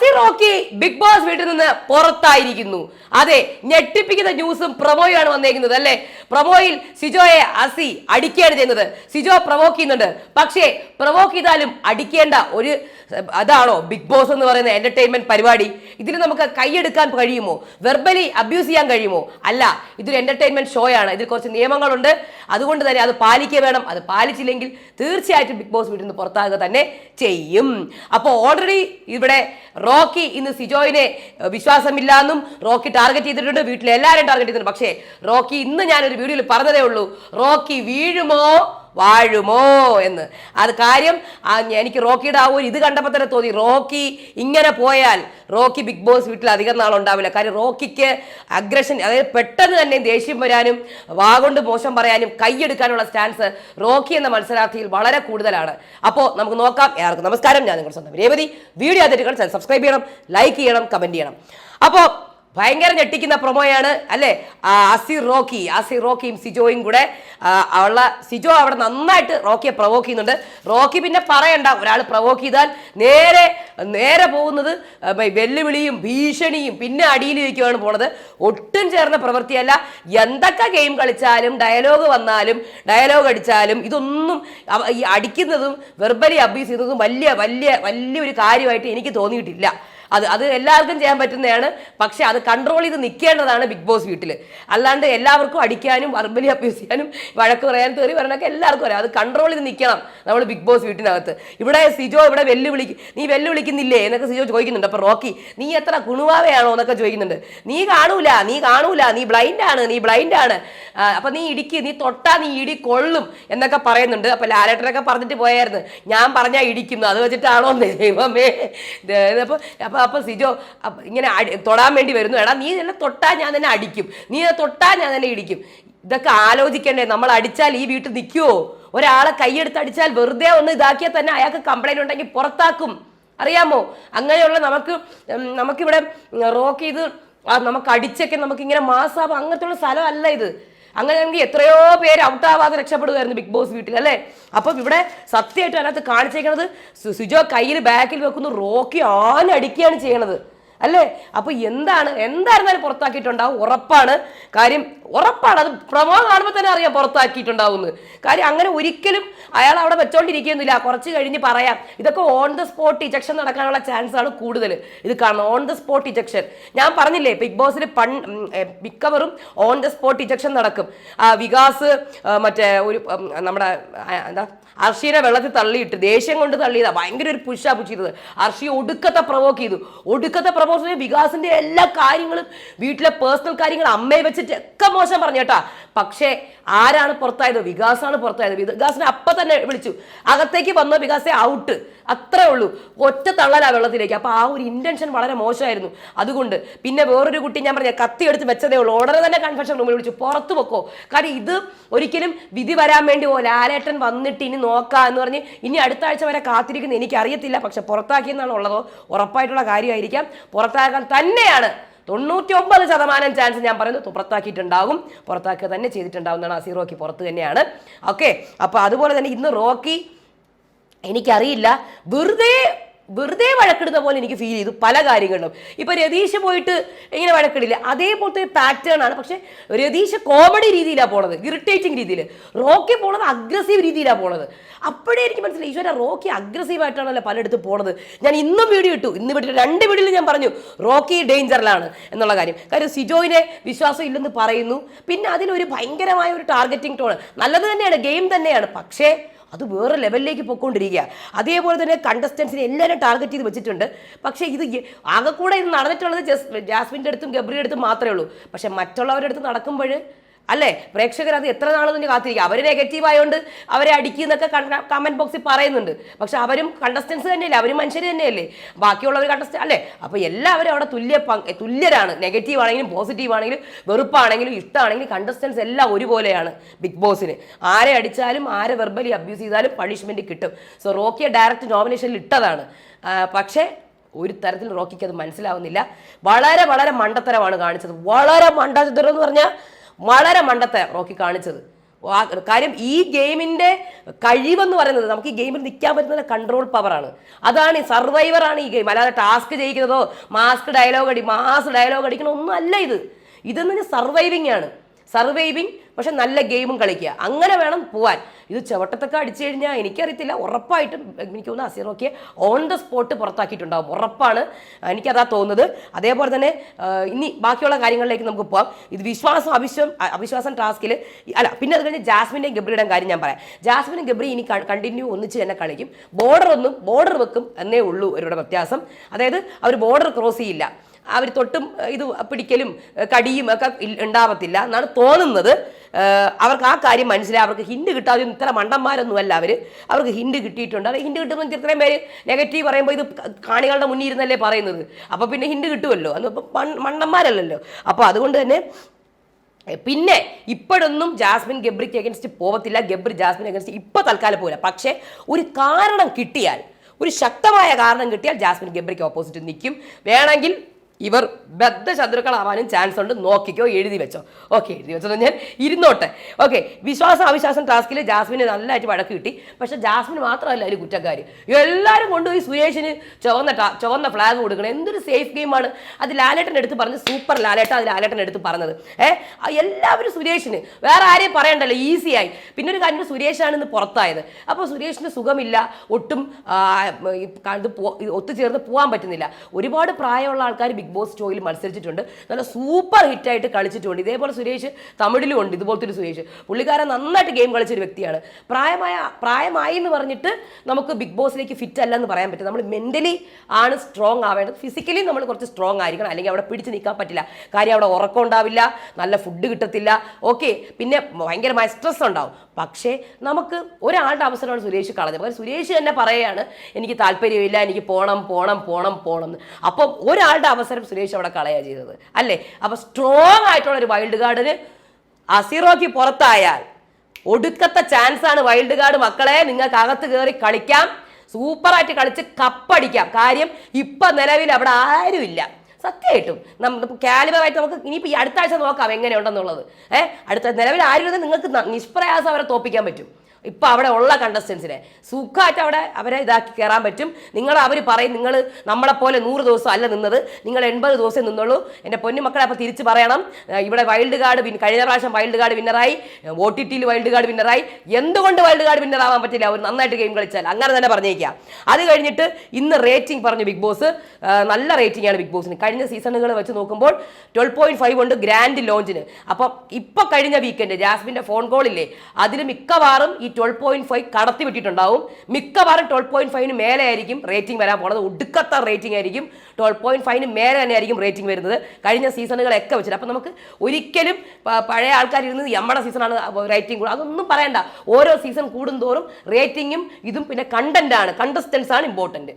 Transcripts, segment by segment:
അസി Rocky big boss വീട്ടിൽ നിന്ന് പുറത്തായിരിക്കുന്നു. അതെ ഞെട്ടിപ്പിക്കുന്ന ന്യൂസും പ്രമോയാണ് വന്നേക്കുന്നത് അല്ലെ? പ്രമോയിൽ സിജോയെ അസി അടിക്കുകയാണ് ചെയ്യുന്നത്. സിജോ പ്രവോക്ക് ചെയ്യുന്നുണ്ട്. പക്ഷേ പ്രവോക്ക് ചെയ്താലും അടിക്കേണ്ട ഒരു അതാണോ ബിഗ് ബോസ് എന്ന് പറയുന്ന എന്റർടൈൻമെന്റ് പരിപാടി? ഇതിന് നമുക്ക് കൈയെടുക്കാൻ കഴിയുമോ? വെർബലി അബ്യൂസ് ചെയ്യാൻ കഴിയുമോ? അല്ല ഇതൊരു എന്റർടൈൻമെന്റ് ഷോ ആണ്. ഇതിൽ കുറച്ച് നിയമങ്ങളുണ്ട്. അതുകൊണ്ട് തന്നെ അത് പാലിക്കുക വേണം. അത് പാലിച്ചില്ലെങ്കിൽ തീർച്ചയായിട്ടും ബിഗ് ബോസ് വീട്ടിൽ നിന്ന് പുറത്താകുക തന്നെ ചെയ്യും. അപ്പോൾ ഓൾറെഡി ഇവിടെ റോക്കി ഇന്ന് സിജോയിനെ വിശ്വാസമില്ല എന്നും റോക്കി ടാർഗറ്റ് ചെയ്തിട്ടുണ്ട് വീട്ടിലെ എല്ലാവരും ടാർഗറ്റ് ചെയ്തിട്ടുണ്ട്. പക്ഷേ റോക്കി ഇന്ന് ഞാനൊരു വീഡിയോയിൽ പറഞ്ഞതേ ഉള്ളൂ. റോക്കി വീഴുമോ? വാഴുമോ എന്ന്. അത് കാര്യം എനിക്ക് റോക്കിയുടെ ആ ഒരു ഇത് കണ്ടപ്പോൾ തന്നെ തോന്നി. റോക്കി ഇങ്ങനെ പോയാൽ റോക്കി ബിഗ് ബോസ് വീട്ടിൽ അധികം നാളുണ്ടാവില്ല കാര്യം റോക്കിക്ക് അഗ്രഷൻ അതായത് പെട്ടെന്ന് തന്നെ ദേഷ്യം വരാനും വാഗൊണ്ട് മോശം പറയാനും കൈയെടുക്കാനുള്ള സ്റ്റാൻസ് റോക്കി എന്ന മത്സരാർത്ഥിയിൽ വളരെ കൂടുതലാണ്. അപ്പോൾ നമുക്ക് നോക്കാം ഏർക്കും നമസ്കാരം. ഞാൻ നിങ്ങളുടെ സ്വന്തം രേവതി. വീഡിയോ അതിരുകൾ സബ്സ്ക്രൈബ് ചെയ്യണം ലൈക്ക് ചെയ്യണം കമന്റ് ചെയ്യണം. അപ്പോൾ ഭയങ്കര ഞെട്ടിക്കുന്ന പ്രൊമോയാണ് അല്ലേ? അസി റോക്കി അസിർ റോക്കിയും സിജോയും കൂടെ അവളെ സിജോ അവിടെ നന്നായിട്ട് റോക്കിയെ പ്രവോക്ക് ചെയ്യുന്നുണ്ട്. റോക്കി പിന്നെ പറയണ്ട ഒരാൾ പ്രവോക്ക് ചെയ്താൽ നേരെ നേരെ പോകുന്നത് വെല്ലുവിളിയും ഭീഷണിയും പിന്നെ അടിയിലിരിക്കുകയാണ് പോണത്. ഒട്ടും ചേർന്ന പ്രവൃത്തിയല്ല. എന്തൊക്കെ ഗെയിം കളിച്ചാലും ഡയലോഗ് വന്നാലും ഡയലോഗ് അടിച്ചാലും ഇതൊന്നും ഈ അടിക്കുന്നതും വെർബലി അബ്യൂസ് ചെയ്യുന്നതും വലിയ വലിയ വലിയൊരു കാര്യമായിട്ട് എനിക്ക് തോന്നിയിട്ടില്ല. അത് അത് എല്ലാവർക്കും ചെയ്യാൻ പറ്റുന്നതാണ്. പക്ഷേ അത് കൺട്രോൾ ചെയ്ത് നിൽക്കേണ്ടതാണ് ബിഗ് ബോസ് വീട്ടിൽ അല്ലാണ്ട് എല്ലാവർക്കും അടിക്കാനും വർബലി അബ്യൂസ് ചെയ്യാനും വഴക്ക് പറയാനും തെറി പറയാനൊക്കെ എല്ലാവർക്കും അറിയാം. അത് കൺട്രോൾ ചെയ്ത് നിൽക്കണം നമ്മൾ ബിഗ് ബോസ് വീട്ടിനകത്ത്. ഇവിടെ സിജോ ഇവിടെ വെല്ലുവിളി നീ വെല്ലുവിളിക്കുന്നില്ലേ എന്നൊക്കെ സിജോ ചോദിക്കുന്നുണ്ട്. അപ്പോൾ റോക്കി നീ എത്ര കുണുവാവയാണോ? എന്നൊക്കെ ചോദിക്കുന്നുണ്ട്. നീ കാണൂല നീ കാണൂല നീ ബ്ലൈൻഡാണ് നീ ബ്ലൈൻഡാണ് അപ്പം നീ ഇടിക്ക് നീ തൊട്ടാ നീ ഇടി കൊള്ളും എന്നൊക്കെ പറയുന്നുണ്ട്. അപ്പം ലാലേട്ടനൊക്കെ പറഞ്ഞിട്ട് പോയായിരുന്നു. ഞാൻ പറഞ്ഞാൽ ഇടിക്കുന്നു. അത് വെച്ചിട്ടാണോ ദൈവമേ. അപ്പോൾ അപ്പൊ അപ്പൊ സിജോ ഇങ്ങനെ തൊടാൻ വേണ്ടി വരുന്നു. എടാ നീ എന്നെ തൊട്ടാ ഞാൻ തന്നെ അടിക്കും. നീ എന്നെ തൊട്ടാ ഞാൻ തന്നെ ഇടിക്കും. ഇതൊക്കെ ആലോചിക്കണ്ടേ? നമ്മൾ അടിച്ചാൽ ഈ വീട്ടിൽ നിൽക്കുമോ ഒരാളെ കൈയെടുത്ത് അടിച്ചാൽ വെറുതെ ഒന്ന് ഇതാക്കിയാൽ തന്നെ അയാൾക്ക് കംപ്ലൈന്റ് ഉണ്ടെങ്കിൽ പുറത്താക്കും. അറിയാമോ? അങ്ങനെയുള്ള നമുക്ക് നമുക്കിവിടെ റോക്ക് ചെയ്ത് നമുക്ക് അടിച്ചൊക്കെ നമുക്ക് ഇങ്ങനെ മാസാവും അങ്ങനത്തെ ഉള്ള സ്ഥലമല്ല ഇത്. അങ്ങനെയാണെങ്കിൽ എത്രയോ പേര് ഔട്ടാവാതെ രക്ഷപ്പെടുകയായിരുന്നു ബിഗ് ബോസ് വീട്ടിൽ അല്ലേ? അപ്പം ഇവിടെ സത്യമായിട്ട് അതിനകത്ത് കാണിച്ചേക്കുന്നത് സു- സുജോ കയ്യിൽ ബാക്കിൽ വെക്കുന്നു റോക്കി ആനടിക്കുകയാണ് ചെയ്യണത് അല്ലേ? അപ്പൊ എന്താണ് എന്തായിരുന്നാലും പുറത്താക്കിയിട്ടുണ്ടാവും ഉറപ്പാണ്. കാര്യം ഉറപ്പാണ്. അത് പ്രമോ കാണുമ്പോൾ തന്നെ അറിയാം പുറത്താക്കിയിട്ടുണ്ടാവുമെന്ന് കാര്യം അങ്ങനെ ഒരിക്കലും അയാൾ അവിടെ വെച്ചോണ്ടിരിക്കുന്നില്ല. കുറച്ച് കഴിഞ്ഞ് പറയാം. ഇതൊക്കെ ഓൺ ദ സ്പോട്ട് ഇജക്ഷൻ നടക്കാനുള്ള ചാൻസ് ആണ് കൂടുതൽ ഇത് കാണണം. ഓൺ ദ സ്പോട്ട് ഇജക്ഷൻ ഞാൻ പറഞ്ഞില്ലേ ബിഗ് ബോസിൽ പൺ മിക്കവറും ഓൺ ദ സ്പോട്ട് ഇജക്ഷൻ നടക്കും. വികാസ് മറ്റേ ഒരു നമ്മുടെ എന്താ അർഷീനെ വെള്ളത്തിൽ തള്ളിയിട്ട് ദേഷ്യം കൊണ്ട് തള്ളിയതാ. ഭയങ്കര ഒരു പുഷാ പുഷ് ചെയ്തത്. അർഷി ഒടുക്കത്തെ പ്രവോക്ക് ചെയ്തു. ഒടുക്കത്തെ പ്രവോക്ക് വികാസിന്റെ എല്ലാ കാര്യങ്ങളും വീട്ടിലെ പേഴ്സണൽ കാര്യങ്ങൾ അമ്മയെ വെച്ചിട്ട് ഒക്കെ മോശം പറഞ്ഞു കേട്ടാ. പക്ഷേ ആരാണ് പുറത്തായത്? വികാസാണ് പുറത്തായത്. വികാസിനെ അപ്പൊ തന്നെ വിളിച്ചു. അകത്തേക്ക് വന്ന വികാസെ ഔട്ട് അത്രേ ഉള്ളൂ. ഒറ്റ തള്ളലാ വെള്ളത്തിലേക്ക്. അപ്പൊ ആ ഒരു ഇന്റൻഷൻ വളരെ മോശമായിരുന്നു. അതുകൊണ്ട് പിന്നെ വേറൊരു കുട്ടി ഞാൻ പറഞ്ഞ കത്തി എടുത്ത് വെച്ചതേ ഉള്ളൂ. ഉടനെ തന്നെ കൺഫെഷൻ റൂമിൽ വിളിച്ചു. പുറത്തു വെക്കോ കാരണം ഇത് ഒരിക്കലും വിധി വരാൻ വേണ്ടി ഓ ലാലേട്ടൻ വന്നിട്ട് ഇനി നോക്കാം എന്ന് പറഞ്ഞ് ഇനി അടുത്ത ആഴ്ച വരെ കാത്തിരിക്കുന്ന. എനിക്കറിയത്തില്ല. പക്ഷെ പുറത്താക്കിയെന്നാണ് ഉള്ളതോ ഉറപ്പായിട്ടുള്ള കാര്യമായിരിക്കാം. പുറത്താക്കാൻ തന്നെയാണ് തൊണ്ണൂറ്റി ഒമ്പത് ശതമാനം ചാൻസ് ഞാൻ പറയുന്നത് പുറത്താക്കിയിട്ടുണ്ടാകും. പുറത്താക്കുക തന്നെ ചെയ്തിട്ടുണ്ടാകും എന്നാണ് അസീർ റോക്കി പുറത്ത് തന്നെയാണ്. ഓക്കെ അപ്പൊ അതുപോലെ തന്നെ ഇന്ന് റോക്കി എനിക്കറിയില്ല. വെറുതെ വെറുതെ വഴക്കിടുന്ന പോലെ എനിക്ക് ഫീൽ ചെയ്തു പല കാര്യങ്ങളിലും. ഇപ്പൊ രതീഷ് പോയിട്ട് ഇങ്ങനെ വഴക്കിടില്ല. അതേപോലത്തെ പാറ്റേൺ ആണ്. പക്ഷെ രതീഷ് കോമഡി രീതിയിലാണ് പോണത്. ഇറിറ്റേറ്റിംഗ് രീതിയിൽ റോക്കി പോണത് അഗ്രസീവ് രീതിയിലാണ് പോണത്. അപ്പോഴേ എനിക്ക് മനസ്സിലായി ഈശ്വര റോക്കി അഗ്രസീവ് ആയിട്ടാണല്ലോ പലയിടത്ത് പോണത്. ഞാൻ ഇന്നും വീഡിയോ ഇട്ടു. ഇന്ന് വീട്ടിൽ രണ്ട് വീഡിയോയിൽ ഞാൻ പറഞ്ഞു റോക്കി ഡേഞ്ചറിലാണ് എന്നുള്ള കാര്യം. കാര്യം സിജോയിനെ വിശ്വാസം ഇല്ലെന്ന് പറയുന്നു. പിന്നെ അതിലൊരു ഭയങ്കരമായ ഒരു ടാർഗറ്റിംഗ് ടോൺ നല്ലത് തന്നെയാണ് ഗെയിം തന്നെയാണ്. പക്ഷേ അത് വേറെ ലെവലിലേക്ക് പോയിക്കൊണ്ടിരിക്കുക. അതേപോലെ തന്നെ കണ്ടസ്റ്റൻസിനെ എല്ലാവരും ടാർഗറ്റ് ചെയ്ത് വെച്ചിട്ടുണ്ട്. പക്ഷേ ഇത് ആകെക്കൂടെ ആകെ കൂടെ ഇത് നടന്നിട്ടുള്ളത് ജസ് ജാസ്മിന്റെ അടുത്തും ഗബ്രിയുടെ അടുത്തും മാത്രമേ ഉള്ളൂ. പക്ഷേ മറ്റുള്ളവരുടെ അടുത്ത് നടക്കുമ്പോൾ അല്ലേ? പ്രേക്ഷകർ അത് എത്ര നാൾ തന്നെ കാത്തിരിക്കുക അവർ നെഗറ്റീവ് ആയതുകൊണ്ട് അവരെ അടിക്കുന്നൊക്കെ കമന്റ് ബോക്സിൽ പറയുന്നുണ്ട്. പക്ഷെ അവരും കണ്ടസ്റ്റൻസ് തന്നെയല്ലേ? അവരും മനുഷ്യർ തന്നെയല്ലേ? ബാക്കിയുള്ളവർ കണ്ടസ്റ്റ് അല്ലേ? അപ്പോൾ എല്ലാവരും അവിടെ തുല്യ തുല്യരാണ്. നെഗറ്റീവ് ആണെങ്കിലും പോസിറ്റീവ് ആണെങ്കിലും വെറുപ്പാണെങ്കിലും ഇഷ്ടമാണെങ്കിലും കണ്ടസ്റ്റൻസ് എല്ലാം ഒരുപോലെയാണ് ബിഗ് ബോസിന് ആരെ അടിച്ചാലും ആരെ വെർബലി അബ്യൂസ് ചെയ്താലും പണിഷ്മെന്റ് കിട്ടും. സോ റോക്കിയെ ഡയറക്റ്റ് നോമിനേഷനിൽ ഇട്ടതാണ്. പക്ഷേ ഒരു തരത്തിൽ റോക്കിക്ക് അത് മനസ്സിലാവുന്നില്ല. വളരെ വളരെ മണ്ടത്തരമാണ് കാണിച്ചത്. വളരെ മണ്ടത്തരം എന്ന് പറഞ്ഞാൽ വളരെ മണ്ടത്തെ റോക്കി കാണിച്ചത്. കാര്യം ഈ ഗെയിമിന്റെ കഴിവെന്ന് പറയുന്നത് നമുക്ക് ഈ ഗെയിമിൽ നിൽക്കാൻ പറ്റുന്ന കൺട്രോൾ പവറാണ്. അതാണ് സർവൈവർ ആണ് ഈ ഗെയിം. അല്ലാതെ ടാസ്ക് ചെയ്യിക്കുന്നതോ മാസ്ക് ഡയലോഗ് അടി മാസ് ഡയലോഗ് അടിക്കണോ ഒന്നും അല്ല ഇത്. ഇതെന്ന് പറഞ്ഞാൽ സർവൈവിംഗ് ആണ്. സർവൈവിങ് പക്ഷെ നല്ല ഗെയിമും കളിക്കുക. അങ്ങനെ വേണം പോവാൻ. ഇത് ചവിട്ടത്തൊക്കെ അടിച്ചു കഴിഞ്ഞാൽ എനിക്കറിയത്തില്ല. ഉറപ്പായിട്ടും എനിക്ക് തോന്നുന്നു അസീറോക്കെ ഓൺ ദ സ്പോട്ട് പുറത്താക്കിയിട്ടുണ്ടാവും. ഉറപ്പാണ് എനിക്കതാ തോന്നുന്നത്. അതേപോലെ തന്നെ ഇനി ബാക്കിയുള്ള കാര്യങ്ങളിലേക്ക് നമുക്ക് പോവാം. ഇത് വിശ്വാസം അവിശ്വം അവിശ്വാസം ടാസ്കിൽ അല്ല പിന്നെ അത് കഴിഞ്ഞ് ജാസ്മിന്റെയും ഗബ്രിയുടെയും കാര്യം ഞാൻ പറയാം. ജാസ്മിനും ഗബ്രി ഇനി കണ്ടിന്യൂ ഒന്നിച്ച് തന്നെ കളിക്കും. ബോർഡർ ഒന്നും ബോർഡർ വെക്കും എന്നേ ഉള്ളൂ അവരുടെ വ്യത്യാസം. അതായത് അവർ ബോർഡർ ക്രോസ് ചെയ്യില്ല. അവർ തൊട്ടും ഇത് പിടിക്കലും കടിയും ഒക്കെ ഉണ്ടാവത്തില്ല എന്നാണ് തോന്നുന്നത്. അവർക്ക് ആ കാര്യം മനസ്സിലായി. അവർക്ക് ഹിൻഡ് കിട്ടാതെ ഇത്ര മണ്ടന്മാരൊന്നുമല്ല അവർ അവർക്ക് ഹിൻഡ് കിട്ടിയിട്ടുണ്ട്. അത് ഹിൻഡ് കിട്ടുമ്പോൾ ഇത്രയും പേര് നെഗറ്റീവ് പറയുമ്പോൾ ഇത് കാണികളുടെ മുന്നിൽ ഇരുന്നല്ലേ പറയുന്നത്. അപ്പോൾ പിന്നെ ഹിൻഡ് കിട്ടുമല്ലോ അതിപ്പോൾ മണ്ടന്മാരല്ലല്ലോ. അപ്പോൾ അതുകൊണ്ട് തന്നെ പിന്നെ ഇപ്പോഴൊന്നും ജാസ്മിൻ ഗബ്രിക്ക് അഗൻസ്റ്റ് പോകത്തില്ല ഗബ്രി ജാസ്മിൻ അഗൻസ്റ്റ് ഇപ്പോൾ തൽക്കാലം പോകില്ല പക്ഷേ ഒരു കാരണം കിട്ടിയാൽ ഒരു ശക്തമായ കാരണം കിട്ടിയാൽ ജാസ്മിൻ ഗബ്രിക്ക് ഓപ്പോസിറ്റ് നിൽക്കും. വേണമെങ്കിൽ ഇവർ ബദ്ധ ശത്രുക്കളാവാനും ചാൻസ് ഉണ്ട്. നോക്കിക്കോ എഴുതി വെച്ചോ. ഓക്കെ എഴുതി വെച്ചോ. ഞാൻ ഇരുന്നോട്ടെ. ഓക്കെ വിശ്വാസം അവിശ്വാസം ടാസ്കിൽ ജാസ്മിന് നല്ലതായിട്ട് വഴക്ക് കിട്ടി. പക്ഷെ ജാസ്മിന് മാത്രമല്ല ഒരു കുറ്റക്കാരി. എല്ലാവരും കൊണ്ടുപോയി സുരേഷിന് ചുവന്ന ചുവന്ന ഫ്ലാഗ് കൊടുക്കണം. എന്തൊരു സേഫ് ഗെയിമാണ് അത് ലാലേട്ടൻ എടുത്ത് പറഞ്ഞ് സൂപ്പർ ലാലേട്ടൻ അത് ലാലേട്ടൻ എടുത്ത് പറഞ്ഞത്. ഏഹ് എല്ലാവരും സുരേഷിന്. വേറെ ആരെയും പറയണ്ടല്ലോ. ഈസിയായി പിന്നെ ഒരു കാര്യം സുരേഷാണ് ഇന്ന് പുറത്തായത്. അപ്പോൾ സുരേഷിന് സുഖമില്ല. ഒട്ടും ഇത് ഒത്തുചേർന്ന് പോകാൻ പറ്റുന്നില്ല. ഒരുപാട് പ്രായമുള്ള ആൾക്കാർ ബിഗ് ബോസ് ഷോയിൽ മത്സരിച്ചിട്ടുണ്ട്. നല്ല സൂപ്പർ ഹിറ്റായിട്ട് കളിച്ചിട്ടുണ്ട്. ഇതേപോലെ സുരേഷ് തമിഴിലും ഉണ്ട്. ഇതുപോലത്തെ ഒരു സുരേഷ്. പുള്ളിക്കാരൻ നന്നായിട്ട് ഗെയിം കളിച്ചൊരു വ്യക്തിയാണ്. പ്രായമായ പ്രായമായി എന്ന് പറഞ്ഞിട്ട് നമുക്ക് ബിഗ് ബോസിലേക്ക് ഫിറ്റ് അല്ല എന്ന് പറയാൻ പറ്റും നമ്മൾ മെന്റലി ആണ് സ്ട്രോങ് ആവേണ്ടത്. ഫിസിക്കലി നമ്മൾ കുറച്ച് സ്ട്രോങ് ആയിരിക്കണം. അല്ലെങ്കിൽ അവിടെ പിടിച്ച് നിൽക്കാൻ പറ്റില്ല. കാര്യം അവിടെ ഉറക്കം ഉണ്ടാവില്ല. നല്ല ഫുഡ് കിട്ടത്തില്ല. ഓക്കെ പിന്നെ ഭയങ്കരമായ സ്ട്രെസ് ഉണ്ടാവും. പക്ഷേ നമുക്ക് ഒരാളുടെ അവസരമാണ് സുരേഷ് കളഞ്ഞത്. പക്ഷേ സുരേഷ് തന്നെ പറയുകയാണ് എനിക്ക് താല്പര്യമില്ല. എനിക്ക് പോണം പോണം പോണം പോണം എന്ന്. അപ്പം ഒരാളുടെ അവസരം സുരേഷ് അവിടെ കളയുക ചെയ്തത്. അല്ലേ? അപ്പോൾ സ്ട്രോങ് ആയിട്ടുള്ള ഒരു വൈൽഡ് കാർഡിന് അസിറോക്ക് പുറത്തായാൽ ഒടുക്കത്തെ ചാൻസ് ആണ് വൈൽഡ് കാർഡ് മക്കളെ. നിങ്ങൾക്ക് അകത്ത് കയറി കളിക്കാം. സൂപ്പറായിട്ട് കളിച്ച് കപ്പടിക്കാം. കാര്യം ഇപ്പൊ നിലവിൽ അവിടെ ആരുമില്ല. സത്യമായിട്ടും. നമ്മൾ കാലിബറായിട്ട് നമുക്ക് ഇനിയിപ്പോൾ ഈ അടുത്ത ആഴ്ച നോക്കാം എങ്ങനെയുണ്ടെന്നുള്ളത്. ഏഹ് അടുത്ത നിലവിൽ ആരും നിങ്ങൾക്ക് നിഷ്പ്രയാസം അവരെ തോപ്പിക്കാൻ പറ്റും. ഇപ്പൊ അവിടെ ഉള്ള കണ്ടസ്റ്റൻസിനെ സുഖമായിട്ട് അവിടെ അവരെ ഇതാക്കി കയറാൻ പറ്റും. നിങ്ങൾ അവർ പറയും നിങ്ങൾ നമ്മളെ പോലെ നൂറ് ദിവസം അല്ല നിന്നത്. നിങ്ങൾ എൺപത് ദിവസം നിന്നുള്ളൂ എന്റെ പൊന്നു മക്കളെ അപ്പോൾ തിരിച്ച് പറയണം. ഇവിടെ വൈൽഡ് കാർഡ് വിൻ കഴിഞ്ഞ പ്രാവശ്യം വൈൽഡ് കാർഡ് വിന്നറായി ഒ ടി ടിയിൽ വൈൽഡ് കാർഡ് വിന്നറായി എന്തുകൊണ്ട് വൈൽഡ് കാർഡ് വിന്നറാവാൻ പറ്റില്ല? അവർ നന്നായിട്ട് ഗെയിം കളിച്ചാൽ. അങ്ങനെ തന്നെ പറഞ്ഞേക്കാം. അത് കഴിഞ്ഞിട്ട് ഇന്ന് റേറ്റിംഗ് പറഞ്ഞു ബിഗ് ബോസ് നല്ല റേറ്റിംഗ് ആണ് ബിഗ് ബോസിന് കഴിഞ്ഞ സീസണുകൾ വെച്ച് നോക്കുമ്പോൾ ട്വൽവ് പോയിന്റ് ഫൈവ് ഉണ്ട് ഗ്രാൻഡ് ലോഞ്ചിന് അപ്പം ഇപ്പോൾ കഴിഞ്ഞ വീക്കെൻഡ് ജാസ്മിന്റെ ഫോൺ കോളില്ലേ അതിൽ മിക്കവാറും ഈ ട്വൽവ് പോയിന്റ് ഫൈവ് കടത്തി വിട്ടിട്ടുണ്ടാവും. മിക്കവാറും ട്വൽവ് പോയിന്റ് ഫൈവിന് മേലെ ആയിരിക്കും റേറ്റിംഗ് വരാൻ പോണത്. ഒടുക്കത്ത റേറ്റിംഗ് ആയിരിക്കും. ട്വൽവ് പോയിന്റ് ഫൈവിന് മേലെ തന്നെ ആയിരിക്കും റേറ്റിംഗ് വരുന്നത്. കഴിഞ്ഞ സീസണുകളൊക്കെ വെച്ചിട്ട്. അപ്പം നമുക്ക് ഒരിക്കലും പഴയ ആൾക്കാർ ഇരുന്നത് നമ്മുടെ സീസണാണ് റേറ്റിംഗ് കൂടുക. അതൊന്നും പറയണ്ട. ഓരോ സീസൺ കൂടുന്തോറും റേറ്റിംഗും ഇതും പിന്നെ കണ്ടന്റ് ആണ്. കണ്ടസ്റ്റൻസ് ആണ് ഇമ്പോർട്ടന്റ്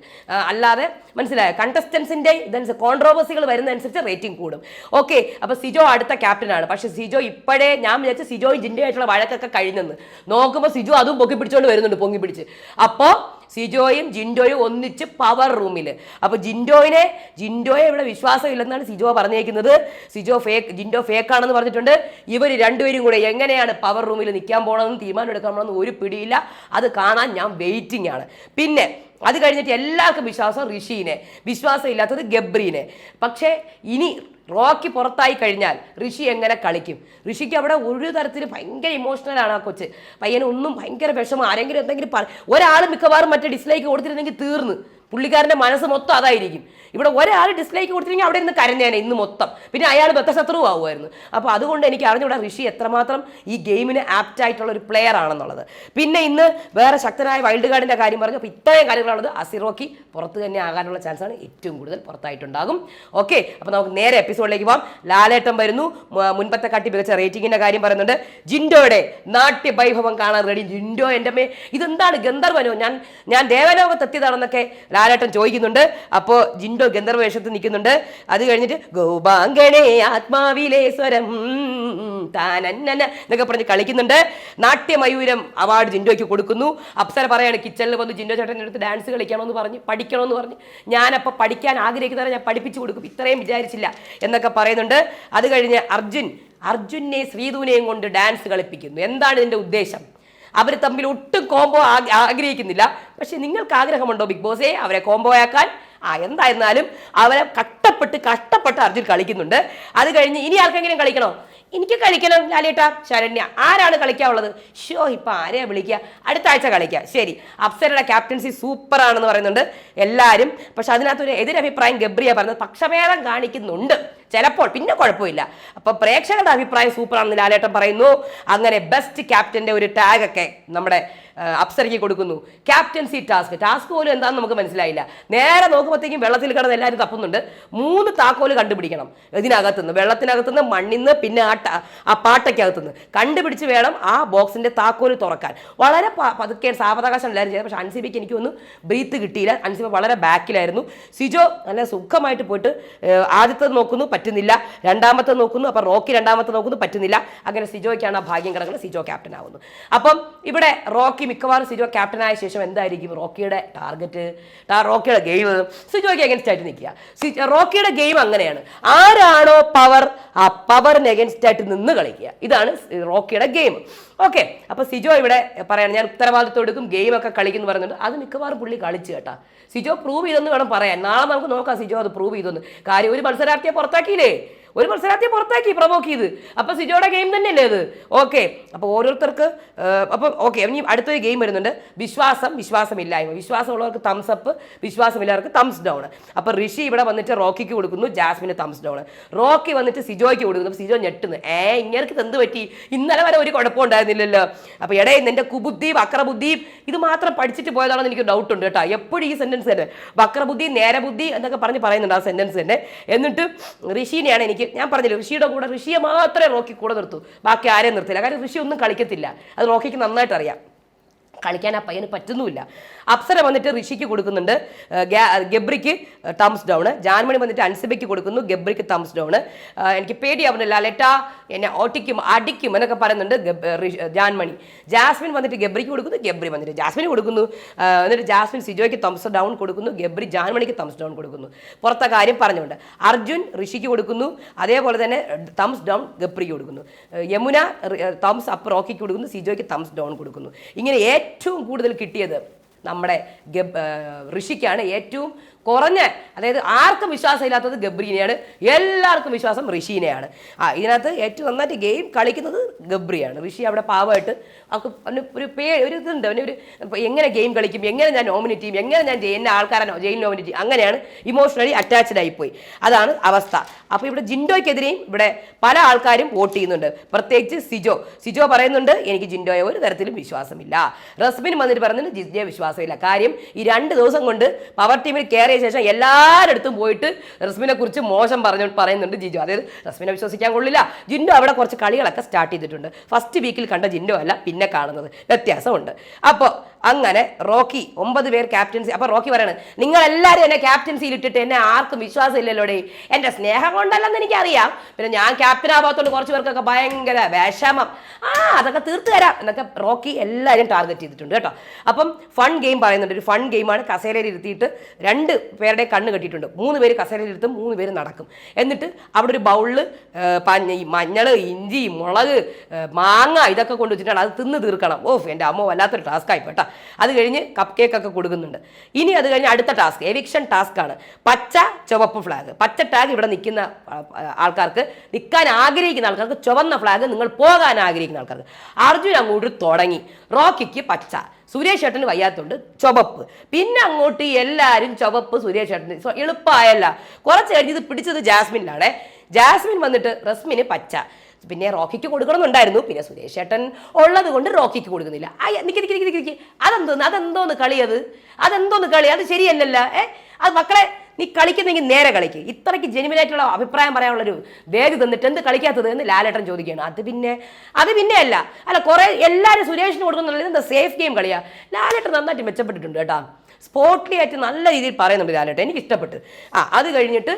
അല്ലാതെ മനസ്സിലായോ? കണ്ടസ്റ്റൻസിന്റെ ഇതനുസരിച്ച് കോൺട്രോവേഴ്സികൾ വരുന്നതനുസരിച്ച് റേറ്റിംഗ് കൂടും. ഓക്കെ അപ്പോൾ സിജോ അടുത്ത ക്യാപ്റ്റനാണ് പക്ഷേ സിജോ ഇപ്പോഴേ ഞാൻ വിചാരിച്ചു സിജോയും ജിന്റെ ആയിട്ടുള്ള വഴക്കൊക്കെ കഴിഞ്ഞെന്ന്. നോക്കുമ്പോൾ സിജോ അതും പൊക്കി പിടിച്ചോണ്ട് വരുന്നുണ്ട് പൊങ്ങി പിടിച്ച്. അപ്പോൾ സിജോയും ജിൻഡോയും ഒന്നിച്ച് പവർ റൂമിൽ അപ്പോൾ ജിൻഡോയിനെ ജിൻഡോയെ ഇവിടെ വിശ്വാസമില്ലെന്നാണ് സിജോ പറഞ്ഞേക്കുന്നത്. സിജോ ഫേക്ക് ജിൻഡോ ഫേക്ക് ആണെന്ന് പറഞ്ഞിട്ടുണ്ട്. ഇവർ രണ്ടുപേരും കൂടെ എങ്ങനെയാണ് പവർ റൂമിൽ നിൽക്കാൻ പോകണമെന്ന് തീരുമാനം എടുക്കാൻ പോകണമെന്ന് ഒരു പിടിയില്ല. അത് കാണാൻ ഞാൻ വെയിറ്റിംഗ് ആണ്. പിന്നെ അത് കഴിഞ്ഞിട്ട് എല്ലാവർക്കും വിശ്വാസം ഋഷീനെ. വിശ്വാസം ഇല്ലാത്തത് ഗബ്രീനെ. പക്ഷേ ഇനി റോക്കി പുറത്തായി കഴിഞ്ഞാൽ ഋഷി എങ്ങനെ കളിക്കും? ഋഷിക്ക് അവിടെ ഒരു തരത്തിൽ ഭയങ്കര ഇമോഷണലാണ് ആ കൊച്ച്. പയ്യനൊന്നും ഭയങ്കര വിഷമം. ആരെങ്കിലും എന്തെങ്കിലും പറ ഒരാൾ മിക്കവാറും മറ്റേ ഡിസ്ലൈക്ക് കൊടുത്തിരുന്നെങ്കിൽ തീർന്ന്. പുള്ളിക്കാരന്റെ മനസ്സ് മൊത്തം അതായിരിക്കും. ഇവിടെ ഒരാൾ ഡിസ്ലൈക്ക് കൊടുത്തിരുന്നെങ്കിൽ അവിടെ നിന്ന് കരഞ്ഞേനെ ഇന്ന് മൊത്തം. പിന്നെ അയാൾ ബദ്ധശത്രു ആവുമായിരുന്നു. അപ്പോൾ അതുകൊണ്ട് എനിക്ക് അറിഞ്ഞൂടാ ഋഷി എത്രമാത്രം ഈ ഗെയിമിന് ആപ്റ്റ് ആയിട്ടുള്ള ഒരു പ്ലെയർ ആണെന്നുള്ളത്. പിന്നെ ഇന്ന് വേറെ ശക്തനായ വൈൽഡ് കാർഡിന്റെ കാര്യം പറഞ്ഞു അപ്പോൾ ഇത്രയും കാര്യങ്ങളുള്ളത് അസിറോക്കി പുറത്ത് തന്നെ ആകാനുള്ള ചാൻസാണ് ഏറ്റവും കൂടുതൽ പുറത്തായിട്ടുണ്ടാകും. ഓക്കെ അപ്പോൾ നമുക്ക് നേരെ എപ്പിസോഡിലേക്ക് പോകാം ലാലേട്ടം വരുന്നു. മുൻപത്തെ കാട്ടി മികച്ച റേറ്റിങ്ങിന്റെ കാര്യം പറയുന്നുണ്ട്. ജിൻഡോയുടെ നാട്യവൈഭവം കാണാൻ റെഡി ജിൻഡോ എന്റെ മേ ഇതെന്താണ് ഗന്ധർവനോ? ഞാൻ ഞാൻ ദേവലോകത്തെത്തിയതാണെന്നൊക്കെ ലാലേട്ടൻ ചോദിക്കുന്നുണ്ട്. അപ്പോ ജിൻഡോ ഗന്ധർവ വേഷത്തിൽ നിൽക്കുന്നുണ്ട്. അത് കഴിഞ്ഞിട്ട് ഗോപാങ്കണേ ആത്മാവിലെ സ്വരം താനന്നന എന്നൊക്കെ പറഞ്ഞ് കളിക്കുന്നുണ്ട്. നാട്യമയൂരം അവാർഡ് ജിൻഡോയ്ക്ക് കൊടുക്കുന്നു. അപ്സര പറയാണ് കിച്ചണിൽ വന്ന് ജിൻഡോ ചേട്ടന്റെ അടുത്ത് ഡാൻസ് കളിക്കണമെന്ന് പറഞ്ഞ് പഠിക്കണമെന്ന് പറഞ്ഞ്. ഞാനപ്പോൾ പഠിക്കാൻ ആഗ്രഹിക്കുന്നവരെ ഞാൻ പഠിപ്പിച്ചു കൊടുക്കും. ഇത്രയും വിചാരിച്ചില്ല എന്നൊക്കെ പറയുന്നുണ്ട്. അത് കഴിഞ്ഞ് അർജുൻ അർജുനെ ശ്രീധുവിനെയും കൊണ്ട് ഡാൻസ് കളിപ്പിക്കുന്നു. എന്താണ് ഇതിന്റെ ഉദ്ദേശം? അവർ തമ്മിൽ ഒട്ടും കോംബോ ആഗ്രഹിക്കുന്നില്ല. പക്ഷെ നിങ്ങൾക്ക് ആഗ്രഹമുണ്ടോ ബിഗ് ബോസേ? അവരെ കോംബോ ആക്കാൻ? ആ എന്തായിരുന്നാലും അവരെ കട്ടപ്പെട്ട് കഷ്ടപ്പെട്ട് അർജുൻ കളിക്കുന്നുണ്ട്. അത് കഴിഞ്ഞ് ഇനി ആർക്കെങ്കിലും കളിക്കണോ? എനിക്ക് കളിക്കണം ലാലേട്ട. ശരണ്യ ആരാണ് കളിക്കാനുള്ളത്? ഷോ ഇപ്പൊ ആരെയാ വിളിക്കുക? അടുത്ത ആഴ്ച കളിക്കാം. ശരി. അപ്സരയുടെ ക്യാപ്റ്റൻസി സൂപ്പർ ആണെന്ന് പറയുന്നുണ്ട് എല്ലാവരും പക്ഷെ അതിനകത്തൊരു എതിരഭിപ്രായം ഗബ്രിയ പറഞ്ഞത്. പക്ഷഭേദം കാണിക്കുന്നുണ്ട്. ചിലപ്പോൾ പിന്നെ കുഴപ്പമില്ല. അപ്പൊ പ്രേക്ഷകരുടെ അഭിപ്രായം സൂപ്പർ ആണെന്ന് ലാലേട്ടൻ പറയുന്നു. അങ്ങനെ ബെസ്റ്റ് ക്യാപ്റ്റന്റെ ഒരു ടാഗ് ഒക്കെ നമ്മുടെ അപ്സരയ്ക്ക് കൊടുക്കുന്നു. ക്യാപ്റ്റൻസി ടാസ്ക് ടാസ്ക് പോലും എന്താണെന്ന് നമുക്ക് മനസ്സിലായില്ല. നേരെ നോക്കുമ്പോഴത്തേക്കും വെള്ളത്തിൽ കിടന്ന് എല്ലാവരും തപ്പുന്നുണ്ട്. മൂന്ന് താക്കോൽ കണ്ടുപിടിക്കണം. ഇതിനകത്തുനിന്ന്. വെള്ളത്തിനകത്തുനിന്ന് മണ്ണിന്ന് പിന്നെ ആ ആ പാട്ടയ്ക്കകത്തുനിന്ന്. കണ്ടുപിടിച്ച് വേണം ആ ബോക്സിന്റെ താക്കോൽ തുറക്കാൻ. വളരെ പതുക്കെ സാവകാശം എല്ലാവരും ചെയ്തത് പക്ഷേ അൻസിബിക്ക് എനിക്ക് ഒന്ന് ബ്രീത്ത് കിട്ടിയില്ല. അൻസിബ വളരെ ബാക്കിലായിരുന്നു. സിജോ നല്ല സുഖമായിട്ട് പോയിട്ട് ആദ്യത്തെ നോക്കുന്നു. പറ്റുന്നില്ല. രണ്ടാമത്തെ നോക്കുന്നു. അപ്പോൾ റോക്കി രണ്ടാമത്തെ നോക്കുന്നു. പറ്റുന്നില്ല. അങ്ങനെ സിജോയ്ക്കാണ് ആ ഭാഗ്യം കിടക്കുന്നത്. സിജോ ക്യാപ്റ്റൻ ആവുന്നു. അപ്പം ഇവിടെ റോക്കി മിക്കവാറും സിജോ ക്യാപ്റ്റൻ ആയ ശേഷം എന്തായിരിക്കും റോക്കിയുടെ ടാർഗറ്റ് റോക്കിയുടെ ഗെയിം സിജോയ്ക്ക് എഗൻസ്റ്റ് ആയിട്ട് നിൽക്കുക. റോക്കിയുടെ ഗെയിം അങ്ങനെയാണ്. ആരാണോ പവർ ആ പവറിന് എഗൻസ്റ്റ് ആയിട്ട് നിന്ന് കളിക്കുക. ഇതാണ് റോക്കിയുടെ ഗെയിം ഓക്കെ അപ്പൊ സിജോ ഇവിടെ പറയാണ് ഞാൻ ഉത്തരവാദിത്വം എടുക്കും ഗെയിം ഒക്കെ കളിക്കുന്നു പറയുന്നുണ്ട് അത് മിക്കവാറും പുള്ളി കളിച്ചു കേട്ടാ. സിജോ പ്രൂവ് ചെയ്തെന്ന് വേണം പറയാൻ. നാളെ നമുക്ക് നോക്കാം സിജോ അത് പ്രൂവ് ചെയ്തെന്ന്. കാര്യം ഒരു മത്സരാർത്ഥിയെ പുറത്താക്കിയില്ലേ? ഒരു മത്സരാർത്ഥിയെ പുറത്താക്കി പ്രൊവോക്ക് ചെയ്ത്. അപ്പോൾ സിജോയുടെ ഗെയിം തന്നെയല്ലേ അത്? ഓക്കെ അപ്പോൾ ഓരോരുത്തർക്ക് അപ്പം ഓക്കെ ഇനി അടുത്തൊരു ഗെയിം വരുന്നുണ്ട്. വിശ്വാസം വിശ്വാസമില്ലായ്മ. വിശ്വാസമുള്ളവർക്ക് തംസ് അപ്പ് വിശ്വാസമില്ലാത്തവർക്ക് തംസ് ഡൗൺ അപ്പോൾ ഋഷി ഇവിടെ വന്നിട്ട് റോക്കിക്ക് കൊടുക്കുന്നു ജാസ്മിന് തംസ് ഡൗൺ റോക്കി വന്നിട്ട് സിജോയ്ക്ക് കൊടുക്കുന്നു. സിജോ ഞെട്ടുന്നു. ഏ ഇങ്ങനെ എന്ത് പറ്റി? ഇന്നലെ വരെ ഒരു കുഴപ്പം ഉണ്ടായിരുന്നില്ലല്ലോ. അപ്പോൾ ഇടയിൽ നിന്റെ കുബുദ്ധിയും വക്രബുദ്ധിയും ഇത് മാത്രം പഠിച്ചിട്ട് പോയതാണെന്ന് എനിക്ക് ഡൗട്ട് ഉണ്ട് കേട്ടോ. എപ്പോഴും ഈ സെന്റൻസ് തന്നെ. വക്രബുദ്ധി നേരബുദ്ധി എന്നൊക്കെ പറഞ്ഞ് പറയുന്നുണ്ട് ആ സെന്റൻസ് തന്നെ. എന്നിട്ട് ഋഷിനെയാണ് എനിക്ക് ഞാൻ പറഞ്ഞില്ല ഋഷിയുടെ കൂടെ ഋഷിയെ മാത്രമേ റോക്കി കൂടെ നിർത്തൂ. ബാക്കി ആരെയും നിർത്തില്ല. കാരണം ഋഷി ഒന്നും കളിക്കത്തില്ല. അത് റോക്കിക്ക് നന്നായിട്ട് അറിയാം കളിക്കാൻ ആ പയ്യന് പറ്റുന്നുമില്ല. അപ്സര വന്നിട്ട് ഋഷിക്ക് കൊടുക്കുന്നുണ്ട്. ഗബ്രിക്ക് തംസ് ഡൗൺ ജാൻമണി വന്നിട്ട് അൻസിബയ്ക്ക് കൊടുക്കുന്നു. ഗബ്രിക്ക് തംസ് ഡൗൺ എനിക്ക് പേടിയാവുന്നില്ല ലെറ്റ എന്നെ ഓട്ടിക്കും അടിക്കും എന്നൊക്കെ പറയുന്നുണ്ട് ജാൻമണി. ജാസ്മിൻ വന്നിട്ട് ഗബ്രിക്ക് കൊടുക്കുന്നു. ഗബ്രി വന്നിട്ട് ജാസ്മിന് കൊടുക്കുന്നു. എന്നിട്ട് ജാസ്മിൻ സിജോയ്ക്ക് തംസ് ഡൗൺ കൊടുക്കുന്നു. ഗബ്രി ജാൻമണിക്ക് തംസ് ഡൗൺ കൊടുക്കുന്നു. പുറത്തെ കാര്യം പറഞ്ഞുകൊണ്ട്. അർജുൻ ഋഷിക്ക് കൊടുക്കുന്നു. അതേപോലെ തന്നെ തംസ് ഡൗൺ ഗബ്രിക്ക് കൊടുക്കുന്നു. യമുന തംസ് അപ്പ് റോക്കിക്ക് കൊടുക്കുന്നു. സിജോയ്ക്ക് തംസ് ഡൗൺ കൊടുക്കുന്നു. ഇങ്ങനെ ഏറ്റവും കൂടുതൽ കിട്ടിയത് നമ്മുടെ ഋഷിക്കാണ് ഏറ്റവും കുറഞ്ഞ അതായത് ആർക്കും വിശ്വാസം ഇല്ലാത്തത് ഗബ്രീനെയാണ് എല്ലാവർക്കും വിശ്വാസം ഋഷീനെയാണ്. ആ ഇതിനകത്ത് ഏറ്റവും നന്നായിട്ട് ഗെയിം കളിക്കുന്നത് ഗബ്രിയാണ്. ഋഷി അവിടെ പാവമായിട്ട് അവർക്ക് അവന് ഒരു പേ ഒരു ഇതുണ്ട്. അവന് ഒരു എങ്ങനെ ഗെയിം കളിക്കും എങ്ങനെ ഞാൻ നോമിനേറ്റ് ചെയ്യും എങ്ങനെ ഞാൻ ജയിലിന്റെ ആൾക്കാരെ ജയിൽ നോമിനേറ്റ് ചെയ്യും അങ്ങനെയാണ് ഇമോഷണലി അറ്റാച്ച്ഡ് ആയിപ്പോയി. അതാണ് അവസ്ഥ. അപ്പോൾ ഇവിടെ ജിൻഡോയ്ക്കെതിരെയും ഇവിടെ പല ആൾക്കാരും വോട്ട് ചെയ്യുന്നുണ്ട്. പ്രത്യേകിച്ച് സിജോ. സിജോ പറയുന്നുണ്ട് എനിക്ക് ജിൻഡോയെ ഒരു തരത്തിലും വിശ്വാസമില്ല. റസ്മിൻ വന്നിട്ട് പറയുന്നുണ്ട് ജിൻഡോയെ വിശ്വാസമില്ല. കാര്യം ഈ രണ്ട് ദിവസം കൊണ്ട് പവർ ടീമിൽ കയറിയ ശേഷം എല്ലാവരടുത്തും പോയിട്ട് റസ്മിനെ കുറിച്ച് മോശം പറഞ്ഞു പറയുന്നുണ്ട് ജിജു. അതായത് റസ്മിനെ വിശ്വസിക്കാൻ കൊള്ളില്ല. ജിൻഡോ അവിടെ കുറച്ച് കളികളൊക്കെ സ്റ്റാർട്ട് ചെയ്തിട്ടുണ്ട്. ഫസ്റ്റ് വീക്കിൽ കണ്ട ജിൻഡോ അല്ല പിന്നെ കാണുന്നത്. വ്യത്യാസമുണ്ട്. അപ്പോൾ അങ്ങനെ റോക്കി ഒമ്പത് പേർ ക്യാപ്റ്റൻസി അപ്പൊ റോക്കി പറയാണ് നിങ്ങൾ എല്ലാവരും എന്നെ ക്യാപ്റ്റൻസിയിൽ ഇട്ടിട്ട് എന്നെ ആർക്കും വിശ്വാസം ഇല്ലല്ലോടെ എന്റെ സ്നേഹം കൊണ്ടല്ലെന്ന് എനിക്കറിയാം. പിന്നെ ഞാൻ ക്യാപ്റ്റൻ ആവാത്തോണ്ട് കുറച്ച് പേർക്കൊക്കെ ഭയങ്കര വിഷമം. ആ അതൊക്കെ തീർത്തു തരാം. എന്നൊക്കെ റോക്കി എല്ലാവരും ടാർഗറ്റ് ചെയ്തിട്ടുണ്ട് കേട്ടോ. അപ്പം ഫൺ ഗെയിം പറയുന്നുണ്ട്. ഒരു ഫൺ ഗെയിമാണ് കസേരയിൽ ഇരുത്തിയിട്ട് രണ്ട് പേരുടെ കണ്ണ് കെട്ടിയിട്ടുണ്ട്. മൂന്ന് പേര് കസേരയിൽ ഇരുത്തും മൂന്ന് പേര് നടക്കും. എന്നിട്ട് അവിടെ ഒരു ബൗളിൽ ഈ മഞ്ഞൾ ഇഞ്ചി മുളക് മാങ്ങ ഇതൊക്കെ കൊണ്ട് വെച്ചിട്ടാണ് അത് തിന്ന് തീർക്കണം. ഓഫ് എന്റെ അമ്മ വല്ലാത്തൊരു ടാസ്ക് ആയി കേട്ടോ. അത് കഴിഞ്ഞ് കപ്പ് കേക്ക് ഒക്കെ കൊടുക്കുന്നുണ്ട്. ഇനി അത് കഴിഞ്ഞ് അടുത്ത ടാസ്ക് എവിക്ഷൻ ടാസ്ക് ആണ്. പച്ച ചുവപ്പ് ഫ്ലാഗ് പച്ച ടാഗ് ഇവിടെ നിൽക്കുന്ന ആൾക്കാർക്ക് നിൽക്കാൻ ആഗ്രഹിക്കുന്ന ആൾക്കാർക്ക് ചുവന്ന ഫ്ലാഗ് നിങ്ങൾ പോകാൻ ആഗ്രഹിക്കുന്ന ആൾക്കാർക്ക്. അർജുൻ അങ്ങോട്ട് തുടങ്ങി. റോക്കിക്ക് പച്ച സുരേഷ് ഏട്ടന് വയ്യാത്തോണ്ട് ചുവപ്പ്. പിന്നെ അങ്ങോട്ട് എല്ലാവരും ചുവപ്പ് സുരേഷ് ഏട്ടന്. സോ എളുപ്പമായല്ല. കുറച്ച് കഴിഞ്ഞ് ഇത് പിടിച്ചത് ജാസ്മിനിലാണേ. ജാസ്മിൻ വന്നിട്ട് റസ്മിന് പച്ച. പിന്നെ റോക്കിക്ക് കൊടുക്കണമെന്നുണ്ടായിരുന്നു. പിന്നെ സുരേഷ് ഏട്ടൻ ഉള്ളത് കൊണ്ട് റോക്കിക്ക് കൊടുക്കുന്നില്ല. നിക്ക് നിക്ക് നിക്ക് അതെന്തോന്ന്? അതെന്തോന്ന് കളി അത്? അതെന്തോന്ന് കളി? അത് ശരിയല്ലല്ല. ഏ? അത് മക്കളെ നീ കളിക്കുന്നെങ്കിൽ നേരെ കളിക്ക്. ഇത്രയ്ക്ക് ജെനുവിനായിട്ടുള്ള അഭിപ്രായം പറയാനുള്ളൊരു വേഗം തന്നിട്ട് എന്ത് കളിക്കാത്തത് എന്ന് ലാലേട്ടൻ ചോദിക്കുകയാണ്. അത് പിന്നെ അത് പിന്നെ അല്ല അല്ല കുറെ എല്ലാവരും സുരേഷിന് കൊടുക്കുന്നുള്ളത് എന്താ സേഫ് ഗെയിം കളിയാ? ലാലേട്ടൻ നന്നായിട്ട് മെച്ചപ്പെട്ടിട്ടുണ്ട് കേട്ടോ. സ്പോർട്ട്ലി ആയിട്ട് നല്ല രീതിയിൽ പറയുന്നുണ്ട് ലാലേട്ടൻ. എനിക്ക് ഇഷ്ടപ്പെട്ട് ആ അത് കഴിഞ്ഞിട്ട്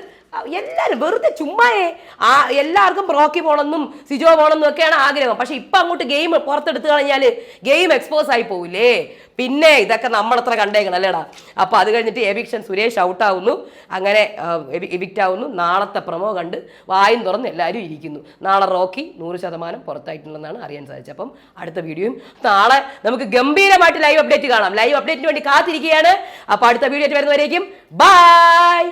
എല്ലാരും വെറുതെ ചുമ്മായേ. ആ എല്ലാവർക്കും റോക്കി പോകണമെന്നും സിജോ പോകണമെന്നും ഒക്കെയാണ് ആഗ്രഹം. പക്ഷെ ഇപ്പൊ അങ്ങോട്ട് ഗെയിം പുറത്തെടുത്ത് കഴിഞ്ഞാൽ ഗെയിം എക്സ്പോസ് ആയി പോവില്ലേ? പിന്നെ ഇതൊക്കെ നമ്മളത്ര കണ്ടേക്കണം അല്ലേടാ അപ്പൊ അത് കഴിഞ്ഞിട്ട് എവിക്ഷൻ സുരേഷ് ഔട്ട് ആവുന്നു അങ്ങനെ എവിക്റ്റ് ആവുന്നു. നാളത്തെ പ്രമോ കണ്ട് വായും തുറന്ന് എല്ലാവരും ഇരിക്കുന്നു. നാളെ റോക്കി നൂറ് ശതമാനം പുറത്തായിട്ടുണ്ടെന്നാണ് അറിയാൻ സാധിച്ചത്. അപ്പം അടുത്ത വീഡിയോയും നാളെ നമുക്ക് ഗംഭീരമായിട്ട് ലൈവ് അപ്ഡേറ്റ് കാണാം. ലൈവ് അപ്ഡേറ്റിന് വേണ്ടി കാത്തിരിക്കുകയാണ്. അപ്പൊ അടുത്ത വീഡിയോ വരുന്നവരേക്കും. ബൈ